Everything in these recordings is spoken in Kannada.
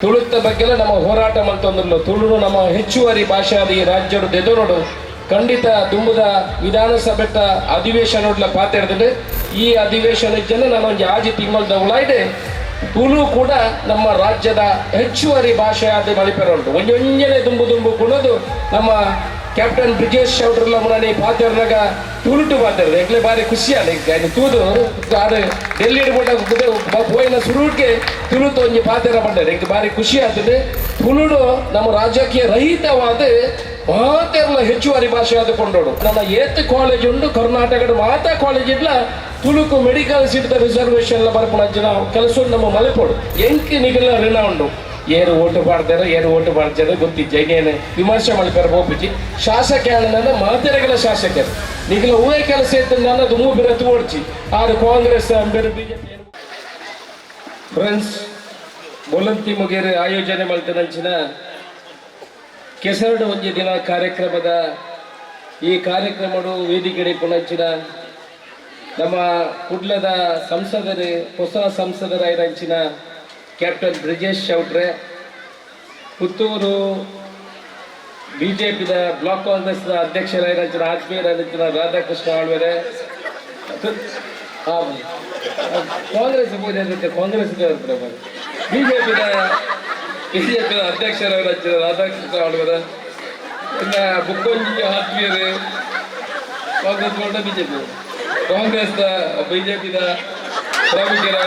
ತುಳುತ್ತ ಬಗ್ಗೆಲ್ಲ ನಮ್ಮ ಹೋರಾಟ ಮಾಡ್ತಂದ್ರು ತುಳು ನಮ್ಮ ಹೆಚ್ಚುವರಿ ಭಾಷಾದಿ ರಾಜ್ಯಡು ದೆದೋನೋಡು ಖಂಡಿತ ದುಂಬುದ ವಿಧಾನಸಭೆ ಅಧಿವೇಶನ ಪಾತ್ರೆ ಈ ಅಧಿವೇಶನ ಜನ ನಾನೊಂದು ಆಜಿ ತಿಂಗಳ ಉಳಾಯ್ದೆ ತುಳು ಕೂಡ ನಮ್ಮ ರಾಜ್ಯದ ಹೆಚ್ಚುವರಿ ಭಾಷೆ ಆದ ಮಳಿಪೆರುಂಟು ಒಂಜಿ ಒಂಜನೆ ದುಂಬು ದುಂಬು ಕುಣದು ನಮ್ಮ ಕ್ಯಾಪ್ಟನ್ ಬ್ರಿಜೇಶ್ ಚೌಡ್ರಲ್ಲ ಮುನಿ ಪಾತೆರ್ನಾಗ ತುಳುಟು ಪಾತ್ರ ಎಕ್ಲೆ ಬಾರಿ ಖುಷಿ ತೂದು ಆಡು ಡೆಲ್ಲಿ ಸುರುಟ್ಗೆ ತುಳುತು ಒಂಜಿ ಪಾತೆರ ಪಡ್ಡಾರೆ ಎಂಕ್ ಬಾರಿ ಖುಷಿ ಆಗ್ತದೆ. ತುಳುಡು ನಮ್ಮ ರಾಜ್ಯಕ್ಕೆ ರಹಿತವಾದ ಮಾತೆರ್ಲ ಹೆಚ್ಚುವರಿ ಭಾಷೆ ಆದ ಕೊಂಡೋಡು ನಮ್ಮ ಏತ್ ಕಾಲೇಜ್ ಉಂಡು ಕರ್ನಾಟಕದ ಮಾತಾ ಕಾಲೇಜ್ ಇಲ್ಲ. ತುಳುಕು ಮೆಡಿಕಲ್ ಸೀಟ್ ರಿಸರ್ವೇಶನ್ ಬರ್ಪುಣ ಕೆಲಸ ನಮ್ಮ ಮಲೆಪೋಡು ಎಂಕ್ ನಿಗಲ ಋಣ ಉಂಡು ಏನು ಓಟು ಮಾಡ್ತಾರೆ ಏನು ಓಟು ಮಾಡ್ತಾರೆ ಗೊತ್ತಿ ಇನ್ನೇನು ವಿಮರ್ಶೆ ಮಾಡ್ತಾರೆ ಬೋಪಿಜಿ ಶಾಸಕ ನನ್ನ ಮಾತೆರೆಗಳ ಶಾಸಕರು. ನಿಗಲ ಹೂವೆ ಕೆಲಸ ಇತ್ತು ಅದು ಮೂ ಬಿರತು ಓಡ್ಚಿ ಆದ್ರೆ ಕಾಂಗ್ರೆಸ್ ಬಿಜೆಪಿ ಫ್ರೆಂಡ್ಸ್, ಬೊಲಂತಿ ಮುಗೇರಿ ಆಯೋಜನೆ ಮಾಡಿದಂಚಿನ ಕೆಸರಡು ಒಂಜಿ ದಿನ ಕಾರ್ಯಕ್ರಮದ ಈ ಕಾರ್ಯಕ್ರಮಡು ವೇದಿಕೆಡೆ ಪುಣಂಚಿನ ನಮ್ಮ ಕುಡ್ಲದ ಸಂಸದರೇ, ಹೊಸ ಸಂಸದರಾಯಿರಂಚಿನ ಕ್ಯಾಪ್ಟನ್ ಬ್ರಿಜೇಶ್ ಚೌಟ್ರೆ ಪುತ್ತೂರು ಬಿಜೆಪಿದ ಬ್ಲಾಕ್ ಕಾಂಗ್ರೆಸ್ನ ಅಧ್ಯಕ್ಷರಾಗಿರಂಚಿನ ಆತ್ಮೀಯರಾಗಿರಂಚಿನ ರಾಧಾಕೃಷ್ಣ ಆಳ್ವೆರೆ ಕಾಂಗ್ರೆಸ್ ಪೂಜೆ ಕಾಂಗ್ರೆಸ್ ಬಿಜೆಪಿದ ಬಿಜೆಪಿಯ ರಾಜ್ಯದ ರಾಧಾಕೃಷ್ಣ ಆಳ್ವೆರ ಇನ್ನ ಬುಕ್ಕೊಂಜಿ ಆತ್ಮೀಯರು. ಕಾಂಗ್ರೆಸ್ ಕೂಡ ಬಿಜೆಪಿ. ಕಾಂಗ್ರೆಸ್ದ ಬಿಜೆಪಿದ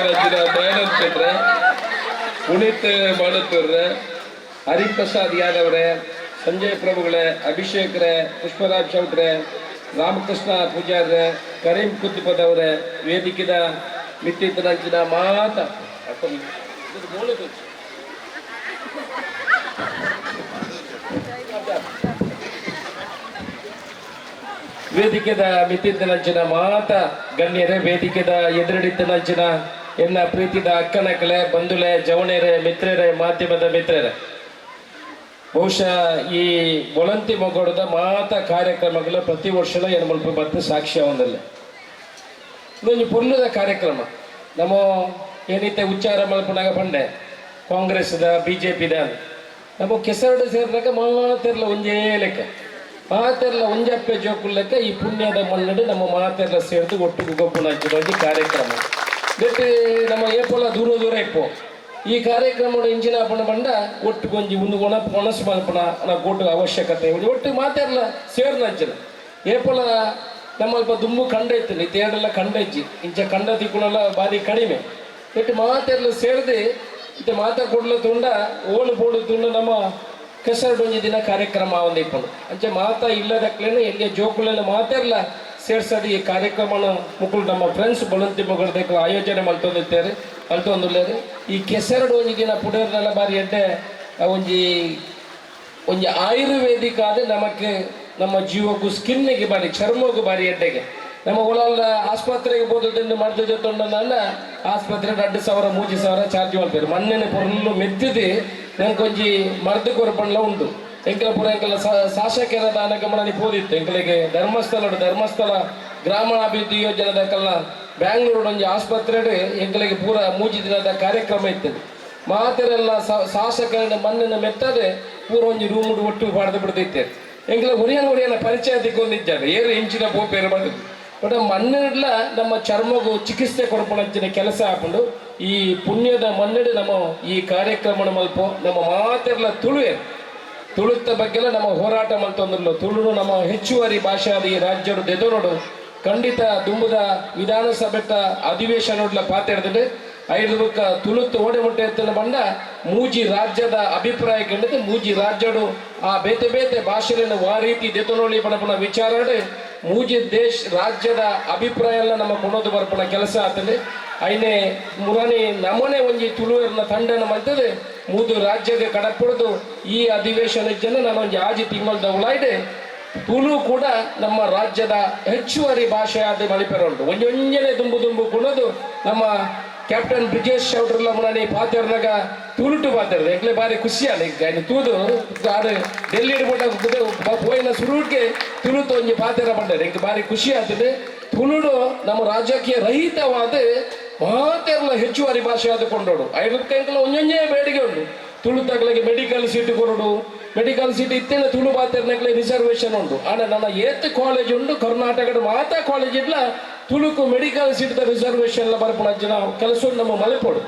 ರಾಜ್ಯದ ದಯಾನಂದ್ ಕ್ಷೇತ್ರ ಪುನೀತ್ ಮಾಡುತ್ತವ್ರೆ ಹರಿಪ್ರಸಾದ್ ಯಾದವ್ರೆ, ಸಂಜಯ್ ಪ್ರಭುಗಳೇ, ಅಭಿಷೇಕ್ರೆ, ಪುಷ್ಪರಾಜ್ ಚೌಟ್ರೆ ರಾಮಕೃಷ್ಣ ಪೂಜಾರ್ರೆ, ಕರೀಂ ಕುತ್ತುಪದವ್ರೆ ವೇದಿಕೆದ ಮಿತ್ತಿತ್ತನಂಚಿನ ಮಾತ. ವೇದಿಕೆದ ಮಿತ್ತಿದ್ದನಂಚಿನ ಮಾತ. ಗಣ್ಯರೇ, ವೇದಿಕೆದ ಎದುರಡಿದ್ದನಂಚಿನ ಎನ್ನ ಪ್ರೀತಿದ ಅಕ್ಕನಕಲೆ ಬಂಧುಲೆ, ಜವಣೆರೆ, ಮಿತ್ರರೇ, ಮಾಧ್ಯಮದ ಮಿತ್ರರೇ. ಬಹುಶಃ ಈ ಬೊಳಂತಿ ಮೊಗೊಡದ ಮಾತ ಕಾರ್ಯಕ್ರಮಗಳ ಪ್ರತಿ ವರ್ಷ ಏನು ಮಲ್ಪ ಬತ್ತು ಸಾಕ್ಷ್ಯ ಒಂದಲ್ಲ ಇದೊಂದು ಪುಣ್ಯದ ಕಾರ್ಯಕ್ರಮ. ನಮ್ಮ ಏನೈತೆ ಉಚ್ಚಾರ ಮಲ್ಪನಾಗ ಬಂಡೆ ಕಾಂಗ್ರೆಸ್ದ ಬಿ ಜೆ ಪಿದ ನಮ್ಮ ಕೆಸರಡು ಸೇರಿದಾಗ ಮಾತೆರ್ಲ ಒಂಜೇ ಲೆಕ್ಕ. ಮಾತೆರ್ಲ ಒಂಜಪ್ಪೆ ಜೋಕು ಲೆಕ್ಕ, ಈ ಪುಣ್ಯದ ಮಣ್ಣಡು ನಮ್ಮ ಮಾತೆರ್ಲ ಸೇರಿದು ಒಟ್ಟು ಗೊಬ್ಬನ ಹಚ್ಚಿರೋ ಕಾರ್ಯಕ್ರಮ. ಗಟ್ಟಿ ನಮ್ಮ ಏಪೋಲ ದೂರ ದೂರ ಇಪ್ಪು. ಈ ಇಂಚಿನ ಪಣ ಬಂಡ ಒಟ್ಟು ಗೊಂಜಿ ಒಂದು ಗುಣ ಪೊಣಸ್ ಮಲ್ಪನ ನಾ ಕೊಟ್ಟು ಅವಶ್ಯಕತೆ. ಒಟ್ಟು ಮಾತೆರ್ಲ ಸೇರ್ನ ಹಚ್ಚಿನ ಏಪೋಲ ನಮ್ಮಲ್ಪ ದುಂಬು ಕಂಡ ಇತ್ತು ತೇಡೆಲ್ಲ ಕಂಡ ಇಜ್ಜಿ. ಇಂಚ ಕಂಡ ತಿಕ್ಕುಣಲ್ಲ ಬಾರಿ ಕಡಿಮೆ. ಇಟ್ಟು ಮಾತಾಡಲ್ಲ ಸೇರಿದು ಇಟ್ಟು ಮಾತಾ ಕೊಡ್ಲ ತುಂಡ, ಓಲು ಬೋಡು ತುಂಡ ನಮ್ಮ ಕೆಸರಡು ಒಂಜಿ ದಿನ ಕಾರ್ಯಕ್ರಮ ಒಂದಿಪ್ಪನು ಅಂಚೆ ಮಾತಾ ಇಲ್ಲದಕ್ಲೇನೆ ಎಲ್ಲಿ ಜೋಕುಲೆಲ್ಲ ಮಾತೆರ್ಲ ಸೇರ್ಸಡಿ ಈ ಕಾರ್ಯಕ್ರಮನ ಮುಕ್ಕಳು ನಮ್ಮ ಫ್ರೆಂಡ್ಸ್ ಬಲಂತಿ ಮಗಳ ಆಯೋಜನೆ ಮಲ್ತೊಂದಿರ್ತಾರೆ ಮಲ್ತೊಂದುಲ್ಲೇರು ಈ ಕೆಸರಡು ಒಂಜಿಗಿನ ಪುಡರ್ನಲ ಬಾರಿ ಎಡ್ಡೆ ಒಂಜಿ ಒಂಜಿ ಆಯುರ್ವೇದಿಕ ಆದ ನಮಕ್ಕೆ ನಮ್ಮ ಜೀವಕ್ಕೂ ಸ್ಕಿನ್ನಿಗೆ ಬಾರಿ, ಚರ್ಮಕ್ಕೂ ಬಾರಿ ಎಡ್ಡೆಗೆ ನಮ್ಮ ಒಳಲ್ಲ ಆಸ್ಪತ್ರೆಗೆ ಹೋದದನ್ನು ಮದ್ದು ಜೊತೆ ನನ್ನ ಆಸ್ಪತ್ರೆ ಎರಡು ಸಾವಿರ ಮೂಜಿ ಸಾವಿರ ಚಾರ್ಜ್ ಮಾಡ್ತಾರೆ ಮಣ್ಣಿನ ಪೊರ್ಲು ಮೆತ್ತಿದೆ, ನಂಗೆ ಮರ್ದು ಕೊರಪಣ್ಣ ಉಂಟು. ಎಂಕಲ ಪುರ ಎಂಕಲ ಶಾಸಕರ ದಾನ ಗಮನ ಪೋದಿತ್ತು. ಎಂಕಲಿಗೆ ಧರ್ಮಸ್ಥಳ ಧರ್ಮಸ್ಥಳ ಗ್ರಾಮೀಣಾಭಿವೃದ್ಧಿ ಯೋಜನೆದಕ್ಕೆಲ್ಲ ಬ್ಯಾಂಗ್ಳೂರು ಒಂಜಿ ಆಸ್ಪತ್ರೆ ಎಂಗಳಿಗೆ ಪೂರ ಮೂಜಿ ದಿನದ ಕಾರ್ಯಕ್ರಮ ಇತ್ತು ಮಾತೆರೆಲ್ಲ ಶಾಸಕರ ಮಣ್ಣಿನ ಮೆತ್ತದೆ ಪೂರ ಒಂಜಿ ರೂಮ್ ಒಟ್ಟು ಪಡೆದು ಬಿಡ್ತೈತೆ ಎಂಗ್ಲ ಹುರಿಯನ ಹೊರಿಯನ ಪರಿಚಯ ತಿಕ್ಕೊಂಡಿದ್ದಾರೆ. ಏರು ಇಂಚಿನ ಪೋಪೇರು ಮಾಡಿದ್ರು ಬಟ್ ಮಣ್ಣಿನ ನಮ್ಮ ಚರ್ಮಗೂ ಚಿಕಿತ್ಸೆ ಕೊಡ್ಪಣಂಚಿನ ಕೆಲಸ ಹಾಕೊಂಡು ಈ ಪುಣ್ಯದ ಮಣ್ಣೆಡೆ ನಮ್ಮ ಈ ಕಾರ್ಯಕ್ರಮ ಮಲ್ಪ. ನಮ್ಮ ಮಾತೆರ್ಲ ತುಳುವೆ. ತುಳುತ್ತ ಬಗ್ಗೆಲ್ಲ ನಮ್ಮ ಹೋರಾಟ ಮಲ್ತೊಂದಿಲ್ಲ. ತುಳು ನಮ್ಮ ಹೆಚ್ಚುವರಿ ಭಾಷೆ ಈ ರಾಜ್ಯಡು ದೆದೋನೋಡು ಖಂಡಿತ ದುಂಬುದ ವಿಧಾನಸಭೆಟ ಅಧಿವೇಶನ ಪಾತೆಡ್ದಿದೆ ಐದು ಬುಕ್ಕ ತುಳುತ್ತು ಓಡೆ ಮುಟ್ಟೆ ಎತ್ತನ ಬಂಡ ಮೂಜಿ ರಾಜ್ಯದ ಅಭಿಪ್ರಾಯ ಕಂಡಿದ್ದು ಮೂಜಿ ರಾಜ್ಯಡು ಆ ಬೇತೆ ಬೇತೆ ಭಾಷೆಯನ್ನು ವಾ ರೀತಿ ದೆತನೋಳಿ ಬಡಪಣ ವಿಚಾರ ಮೂಜಿ ದೇಶ ರಾಜ್ಯದ ಅಭಿಪ್ರಾಯ ಎಲ್ಲ ನಮ್ಮ ಕೊಡೋದು ಬರ್ಪಣ ಕೆಲಸ ಆತದೆ. ಐನೇ ಮುರಾನಿ ನಮನೆ ಒಂಜಿ ತುಳುವರ್ನ ತಂಡನ ಮಂತದೆ ಮೂದು ರಾಜ್ಯದ ಕಡಪಡೆದು ಈ ಅಧಿವೇಶನ ಜನ ನಾನೊಂದು ಆಜಿ ತಿಂಗಳ ಉಳಾಯ್ದೆ ತುಳು ಕೂಡ ನಮ್ಮ ರಾಜ್ಯದ ಹೆಚ್ಚುವರಿ ಭಾಷೆ ಆದ ಮಳಿಪೆರುಂಟು ಒಂಜಿ ಒಂಜನೆ ದುಂಬು ದುಂಬು ಕುಣದು ನಮ್ಮ ಕ್ಯಾಪ್ಟನ್ ಬ್ರಿಜೇಶ್ ಚೌಡ್ರಲ್ಲ ಮುರಾನಿ ಪಾತೆರ್ನಾಗ ತುಳುಟು ಪಾತೆರ್ ಎಗ್ಲೆ ಬಾರಿ ಖುಷಿ ಆದ ಈಗ. ತೂದು ಆಡು ಡೆಲ್ಲಿ ಇಡ್ಬಿಟ್ಟ ಪೋಯಿನ ಸುರುಟ್ಗೆ ಒಂಜಿ ಪಾತೆರ ಬಂದರೆ ಈಗ ಬಾರಿ ಖುಷಿ ಆಗ್ತದೆ. ತುಳುಡು ನಮ್ಮ ರಾಜ್ಯಕ್ಕೆ ರಹಿತವಾದ ಮಾತೆರ್ಲ ಹೆಚ್ಚುವರಿ ಭಾಷೆ ಆದ ಕೊಂಡೋಡು. ಐವತ್ತೈದು ಒಂಜೊಂಜೇ ಬೇಡಿಗೆ ಉಂಟು ತುಳು ತಗಲಿಗೆ ಮೆಡಿಕಲ್ ಸೀಟ್ ಕೊರಡು ಮೆಡಿಕಲ್ ಸೀಟ್ ಇತ್ತಿನ ತುಳು ಬಾತಿರ್ನಕ್ಲೆ ರಿಸರ್ವೇಶನ್ ಉಂಟು. ಆಂಡ ನನ್ನ ಏತ್ ಕಾಲೇಜ್ ಉಂಟು, ಕರ್ನಾಟಕದ ಮಾತಾ ಕಾಲೇಜ್ ಇಲ್ಲ ತುಳುಕು ಮೆಡಿಕಲ್ ಸೀಟ್ ರಿಸರ್ವೇಶನ್ ಬರ್ಪಣ ಜನ ಕೆಲಸ ನಮ್ಮ ಮಲೆಪೋಡು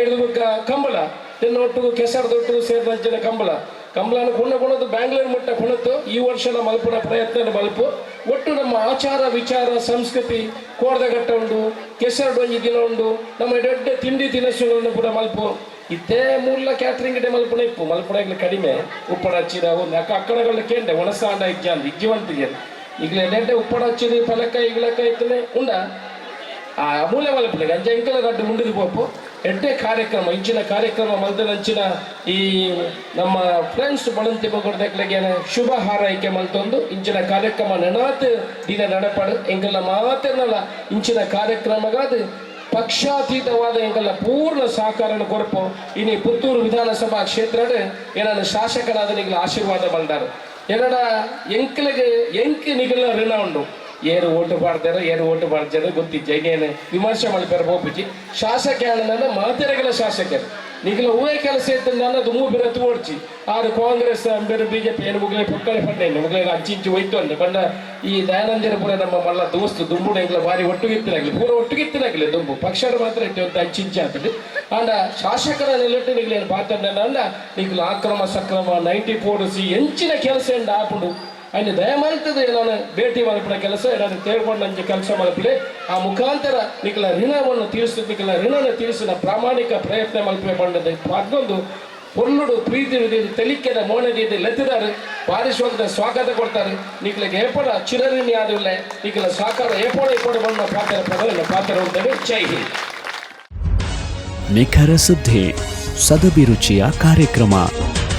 ಐದು ಬುಕ್ಕ ಕಂಬಳ ಒಟ್ಟು ಕೆಸರದೊಟ್ಟು ಸೇರಿದ ಜನ ಕಂಬಳ. ಕಂಬಳನ ಕೊಂಡ ಕೊಣದು ಬ್ಯಾಂಗ್ಳೂರ್ ಮಟ್ಟ ಕೊಣತ್ತು ಈ ವರ್ಷದ ಮಲ್ಪುನ ಪ್ರಯತ್ನ ಮಲ್ಪು ಒಟ್ಟು ನಮ್ಮ ಆಚಾರ, ವಿಚಾರ, ಸಂಸ್ಕೃತಿ ಕೋಡದಘಟ್ಟ ಉಂಡು ಕೆಸರಡು ಒಂಜಿ ದಿನ ಉಂಡು ನಮ್ಮ ದೊಡ್ಡ ತಿಂಡಿ ತಿನಿಸುಗಳನ್ನು ಕೂಡ ಮಲ್ಪು ಇತ್ತೇ ಮೂಲ ಕ್ಯಾಟ್ರಿಂಗ್ ಡೆ ಮಲ್ಪುನ ಇಪ್ಪು. ಮಲ್ಪುನ ಕಡಿಮೆ. ಉಪ್ಪಡ ಹಚ್ಚಿದ ಒಂದು ಅಕ್ಕ ಅಕ್ಕಡಗಳ ಕೇಂದ್ರ. ಒಣಸಾಂಡ ಇಜ್ಜಾಂದು. ಇಜ್ಜಿವಂತಿಗೆ ಈಗಲೇ ನೆಡ್ಡೆ ಉಪ್ಪಡ ಹಚ್ಚಿದ ಫಲಕ ಈಗಲಕ್ಕ ಇತ್ತಲೆ. ಉಂಡ? ಆ, ಮೂಲ ಮಲ್ಪನೆಗೆ ಅಂಜ ಇಂಕಲ ಗಡ್ಡೆ ಮುಂಡಿದು ಪೋಪು. ಎಡ್ಡೆ ಕಾರ್ಯಕ್ರಮ, ಇಂಚಿನ ಕಾರ್ಯಕ್ರಮ ಮಲ್ತನಂಚಿನ ಈ ನಮ್ಮ ಫ್ರೆಂಡ್ಸ್ ಬಳಂತಿ ಬಗ್ಗೆ ಶುಭ ಹಾರೈಕೆ ಮಲ್ತೊಂದು. ಇಂಚಿನ ಕಾರ್ಯಕ್ರಮ ನೆನಾತ್ ದಿನ ನಡಪಾಡು. ಎಂಕಲ್ಲ ಮಾತೇನಲ್ಲ ಇಂಚಿನ ಕಾರ್ಯಕ್ರಮಗಾದ ಪಕ್ಷಾತೀತವಾದ ಎಂಕಲ್ಲ ಪೂರ್ಣ ಸಹಕಾರನ ಕೊರಪು ಇನಿ ಪುತ್ತೂರು ವಿಧಾನಸಭಾ ಕ್ಷೇತ್ರದ ಏನಾದ್ರು ಶಾಸಕರಾದ ನಿಗಲ ಆಶೀರ್ವಾದ ಬಂದಾರು. ಎರಡ ಎಂಕ್ಲಿಗೆ ಎಂಕಿ ನಿಗಲ ಋಣ ಉಂಡು ಏರು ಓಟು ಪಾಡ್ದಾರ ಏರು ಓಟು ಪಾಡ್ದಾರ ಗೊತ್ತಿಜ್ಜ ಇನ್ನೇನು ವಿಮರ್ಶೆ ಮಾಡಿ ಬರಬಹುದು. ಶಾಸಕ ಮಾತೆರಗಲ ಶಾಸಕರು. ನಿಗಲ ಹೂವೇ ಕೆಲಸ ಇತ್ತು ಅದು ಮೂ ಬಿರತು ಓಡ್ಚಿ ಆರು ಕಾಂಗ್ರೆಸ್ ಬೇರೆ ಬಿಜೆಪಿ, ಏನು ಮುಗ್ಲೆ ಪಕ್ಕಳೆ ಪಟ್ಟೆ ಮುಗ್ಲೆ ಅಂಚಿ ಇಂಚಿ ಹೋಯ್ತು ಅಂದೆ ಬಂದ ಈ ದಯಾನಂದರ ಪುರ ನಮ್ಮ ಮಲ್ಲ ದೋಸ್ತು ದುಂಬುಡ ಎಂಗ್ಲ ಬಾರಿ ಒಟ್ಟುಗಿತ್ತಿನಾಗ್ಲಿ. ಪೂರ ಒಟ್ಟುಗಿತ್ತಿನಾಗ್ಲಿ ದುಂಬು. ಪಕ್ಷದ ಮಾತ್ರ ಇಟ್ಟು ಅಂತ ಅಂಚಿ ಇಂಚಿ ಆಗ್ತದೆ ಅಂಡ ಶಾಸಕರ ನೆಲೆಟ್ಟು ನಿಗ್ಲೇನು ಪಾತ್ರ ಅಂಡ ಆಕ್ರಮ ಸಕ್ರಮ ನೈಂಟಿ ಫೋರ್ ಸಿ ಎಂಚಿನ ಕೆಲಸ ಎಂಡ ಆಪುಂಡು ಅಲ್ಲಿ ದಯಮಾಲ್ತದೆ ನಾನು ಭೇಟಿ ಮಾಡಿಬಿಡ ಕೆಲಸ ನಾನು ತೇಳ್ಕೊಂಡು ನಂಗೆ ಕೆಲಸ ಮಲ್ಪಲೆ ಆ ಮುಖಾಂತರ ನಿಖಲ ಋಣವನ್ನು ನಿಖಲ ಋಣನ ತೀರಿಸಿದ ಪ್ರಾಮಾಣಿಕ ಪ್ರಯತ್ನ ಮಲ್ಪೆ ಬಂದದ್ದು. ಅದೊಂದು ಪೊಲ್ಲುಡು ಪ್ರೀತಿ ತೆಲಿಕೆದ ಮೋನದಿ ಲೆತ್ತಿದ್ದಾರೆ. ಪಾರಿಶ್ವಾಗದ ಸ್ವಾಗತ ಕೊಡ್ತಾರೆ. ನಿಖಲಿಗೆ ಏಪಡ ಚಿರಋಣಿ ಆದಿಲ್ಲ ನಿಖಲ ಸಾಕಾರ ಏಪೋಡ ಏಪೋಡ ಬಣ್ಣ ಪಾತ್ರ ಪದವನ್ನು ಪಾತ್ರ ಉಂಟವೆ ಜೈ ಹಿಂದ್. ನಿಖರ ಸುದ್ದಿ, ಸದಭಿರುಚಿಯ ಕಾರ್ಯಕ್ರಮ.